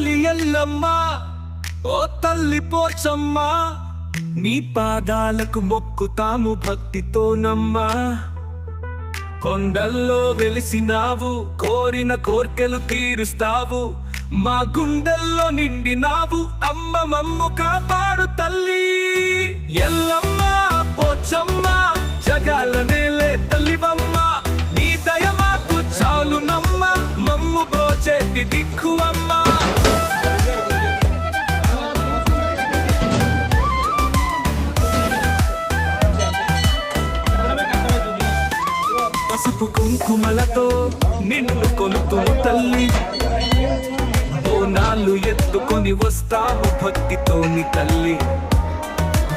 తల్లి ఎల్లమ్మ ఓ తల్లి పోచమ్మ నీ పాదాలకు మొక్కుతాము భక్తితోనమ్మా. కొండల్లో వెలిసినావు కోరిన కోర్కెలు తీరుస్తావు మా గుండెల్లో నిండినావు అమ్మ మమ్ము కాపాడు తల్లి. ఎల్లమ్మ పోచమ్మ జగాల నేలే తల్లివమ్మ నీ దయ మాకు చాలునమ్మ మమ్ము పోచేటి దిక్కు కుంకుమలతో నిన్ను కొలుతూ తల్లి. బోనాలు ఎత్తుకొని వస్తావు భక్తితోని తల్లి.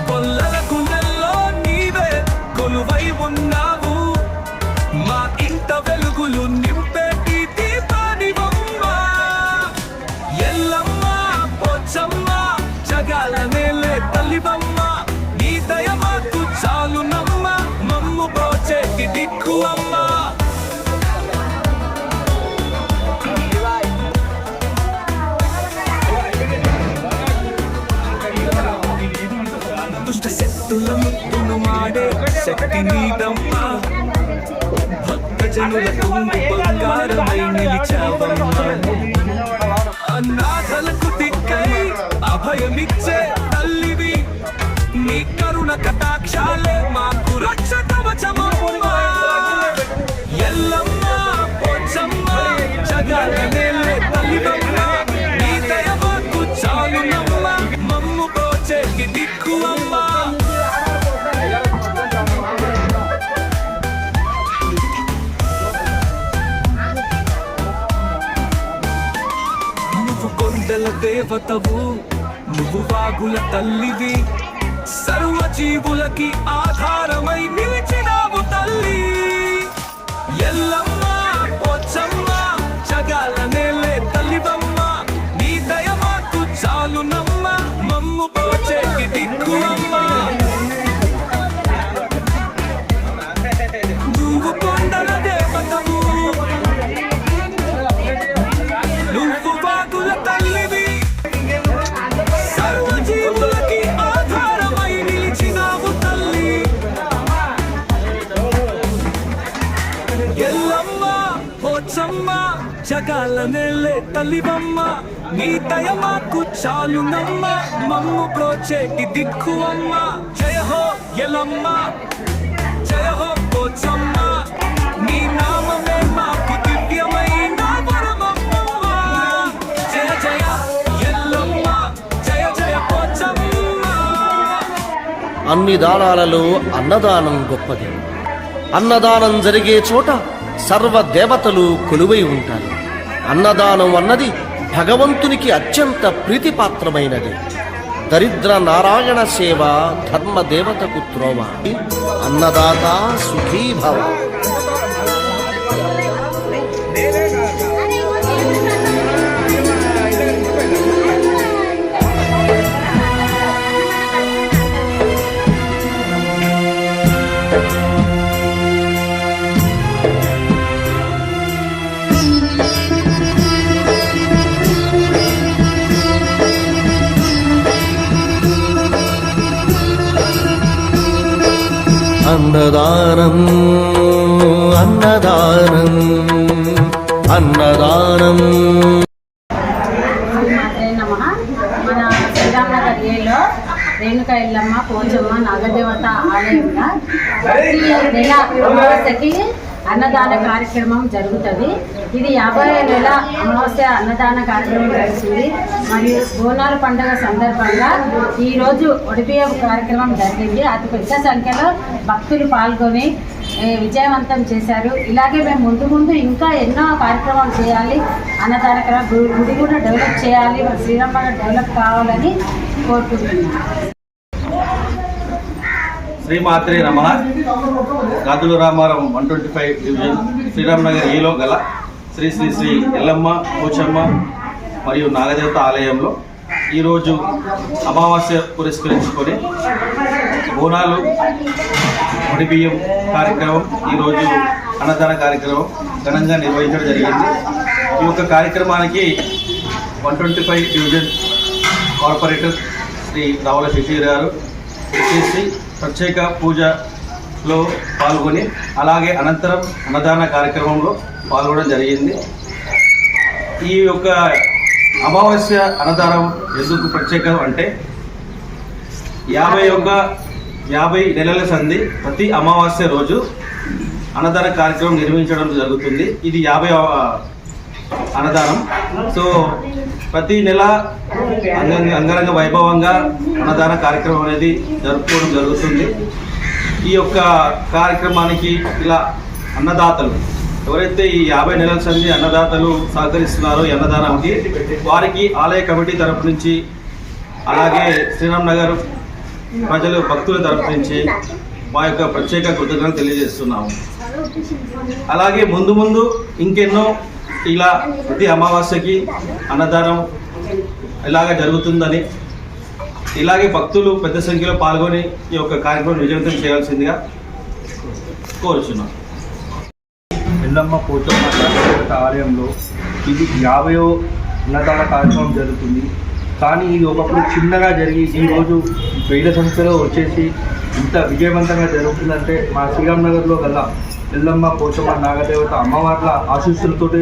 పొల్లల గుండెల్లో నీవే కొలువై ఉన్నావు. భక్తుల శక్తుల మాడే శక్తి నీదమ్మా. భక్త జనుల కుంగు బంగారమై నిలిచావమ్మా. అన్నాథలకు దిక్కై అభయమిచ్చే తల్లివి. నీ కరుణ కటాక్షాలే మాకు రక్ష కవచమమ్మా ఎల్లమ్మ పోచమ్మ జగాల నువ్వు దేవతవు నువ్వు వాగుల తల్లివి. సర్వజీవులకి ఆధారమై నిలిచే జగాల నెల్లే తల్లివమ్మ నీ దయ మాకు చాలునమ్మ మమ్ము ప్రోచేటి దిక్కు అమ్మ జయ హో ఎలమ్మ జయ హో పోచమ్మ నీ నామమే మాకు దివ్యమైన వరమమ్మ జయ జయ ఎల్లమ్మ జయ జయ పోచమ్మ అన్ని దానాలలో అన్నదానం గొప్పది. అన్నదానం జరిగే చోట సర్వ దేవతలు కొలువై ఉంటారు. అన్నదానం అన్నది భగవంతునికి అత్యంత ప్రీతిపాత్రమైనది. దరిద్ర నారాయణ సేవ ధర్మ దేవతకు త్రోవ. అన్నదాత సుఖీ భవ. అన్నదానం అన్నదానం అన్నదానం. మాత్రే నమః. మన శ్రీరామనగర్ ఏలో రేణుకా ఎల్లమ్మ పోచమ్మ నాగదేవత ఆలయంగా ప్రతి నెల అమావాస్యకి అన్నదాన కార్యక్రమం జరుగుతుంది. ఇది యాభై నెల అమావాస్య అన్నదాన కార్యక్రమం జరుగుతుంది. మరియు బోనాల పండుగ సందర్భంగా ఈరోజు ఒడిపియ కార్యక్రమం జరిగింది. అతి పెద్ద సంఖ్యలో భక్తులు పాల్గొని విజయవంతం చేశారు. ఇలాగే మేము ముందు ముందు ఇంకా ఎన్నో కార్యక్రమాలు చేయాలి. అన్నదాన గుడి కూడా డెవలప్ చేయాలి. మన డెవలప్ కావాలని కోరుకుంటున్నాను శ్రీమాత్రే Ramana Gajula Ramarao one twenty five division Sriramnagar ఈలో గల శ్రీ శ్రీ శ్రీ ఎల్లమ్మ పోచమ్మ మరియు నాగదేవత ఆలయంలో ఈరోజు అమావాస్య పురస్కరించుకొని బోనాలు ముడి బియ్యం కార్యక్రమం ఈరోజు అన్నదాన కార్యక్రమం ఘనంగా నిర్వహించడం జరిగింది. ఈ యొక్క కార్యక్రమానికి one twenty five division corporator Shri Ravula Shashir గారు శ్రీ ప్రత్యేక పూజలో పాల్గొని అలాగే అనంతరం అన్నదాన కార్యక్రమంలో పాల్గొనడం జరిగింది. ఈ యొక్క అమావాస్య అన్నదానం ఎందుకు ప్రత్యేకం అంటే యాభై ఒక యాభై నెలల సంధి ప్రతి అమావాస్య రోజు అన్నదాన కార్యక్రమం నిర్వహించడం జరుగుతుంది. ఇది యాభై అన్నదానం. సో ప్రతి నెల అంగ అంగరంగ వైభవంగా అన్నదాన కార్యక్రమం అనేది జరుపుకోవడం జరుగుతుంది. ఈ యొక్క కార్యక్రమానికి ఇలా అన్నదాతలు ఎవరైతే ఈ యాభై నెలల సంది అన్నదాతలు సహకరిస్తున్నారో ఈ అన్నదానానికి వారికి ఆలయ కమిటీ తరపు నుంచి అలాగే శ్రీరామ్ నగర్ ప్రజలు భక్తుల తరపు నుంచి మా యొక్క ప్రత్యేక కృతజ్ఞతలు తెలియజేస్తున్నాము. అలాగే ముందు ముందు ఇంకెన్నో ఇలా ప్రతి అమావాస్యకి అన్నదానం ఇలాగ జరుగుతుందని. ఇలాగే భక్తులు పెద్ద సంఖ్యలో పాల్గొని ఈ యొక్క కార్యక్రమం విజయవంతం చేయాల్సిందిగా కోరుచున్నాం. ఎల్లమ్మ పోచమ్మ దేవత ఆలయంలో ఇది యాభయో అన్నదాన కార్యక్రమం జరుగుతుంది. కానీ ఇది ఒకప్పుడు చిన్నగా జరిగి ఈరోజు వేల సంఖ్యలో వచ్చేసి ఇంత విజయవంతంగా జరుగుతుందంటే మా శ్రీరామ్ నగర్లో గల్లా ఎల్లమ్మ పోచమ్మ నాగదేవత అమ్మవార్ల ఆశీస్సులతోటి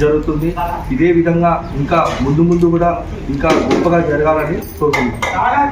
జరుగుతుంది. ఇదే విధంగా ఇంకా ముందు ముందు కూడా ఇంకా గొప్పగా జరగాలని కోరుకుంటున్నాం.